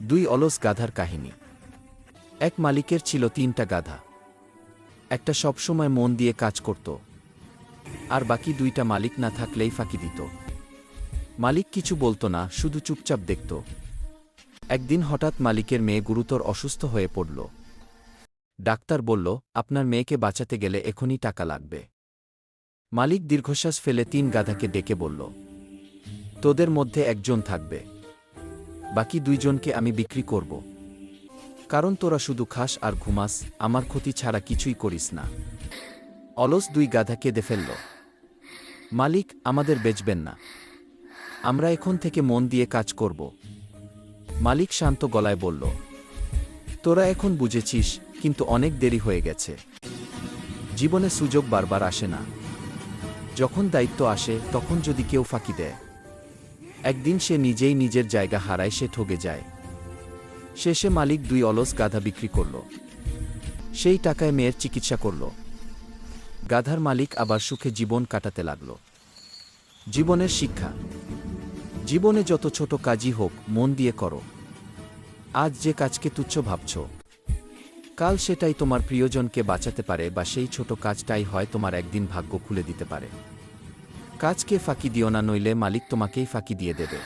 দুই অলস গাধার কাহিনী। এক মালিকের ছিল তিনটা গাধা। একটা সবসময় মন দিয়ে কাজ করত, আর বাকি দুইটা মালিক না থাকলেই ফাঁকি দিত। মালিক কিছু বলতো না, শুধু চুপচাপ দেখত। একদিন হঠাৎ মালিকের মেয়ে গুরুতর অসুস্থ হয়ে পড়ল। ডাক্তার বলল, আপনার মেয়েকে বাঁচাতে গেলে এখনই টাকা লাগবে। মালিক দীর্ঘশ্বাস ফেলে তিন গাধাকে ডেকে বলল, তোদের মধ্যে একজন থাকবে। বাকি দুইজনকে আমি বিক্রি করব। কারণ তোরা শুধু খাস আর ঘুমাস, আমার ক্ষতি ছাড়া কিছুই করিস না। অলস দুই গাধা কেঁদে ফেলল। মালিক, আমাদের বেচবেন না। আমরা এখন থেকে মন দিয়ে কাজ করব। মালিক শান্ত গলায় বলল, তোরা এখন বুঝেছিস, কিন্তু অনেক দেরি হয়ে গেছে। জীবনে সুযোগ বারবার আসে না। যখন দায়িত্ব আসে, তখন যদি কেউ ফাঁকি দেয়। একদিন সে নিজেই নিজের জায়গা হারায়, সে ঠগে যায়। শেষে মালিক দুই অলস গাধা বিক্রি করল। সেই টাকায় মেয়ের চিকিৎসা করল। গাধার মালিক আবার সুখে জীবন কাটাতে লাগল। জীবনের শিক্ষা। জীবনে যত ছোট কাজই হোক, মন দিয়ে করো। আজ যে কাজকে তুচ্ছ ভাবছ। কাল সেটাই তোমার প্রিয়জনকে বাঁচাতে পারে বা সেই ছোট কাজটাই হয় তোমার একদিন ভাগ্য খুলে দিতে পারে। কাজকে ফাঁকি দিও না নইলে মালিক তোমাকেই ফাঁকি দিয়ে দেবে।